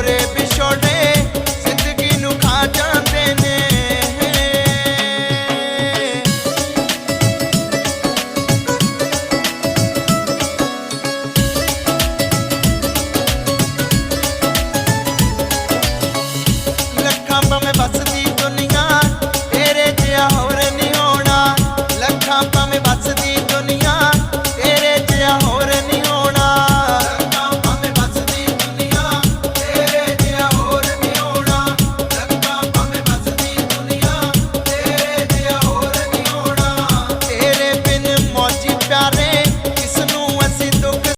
করে পিছনে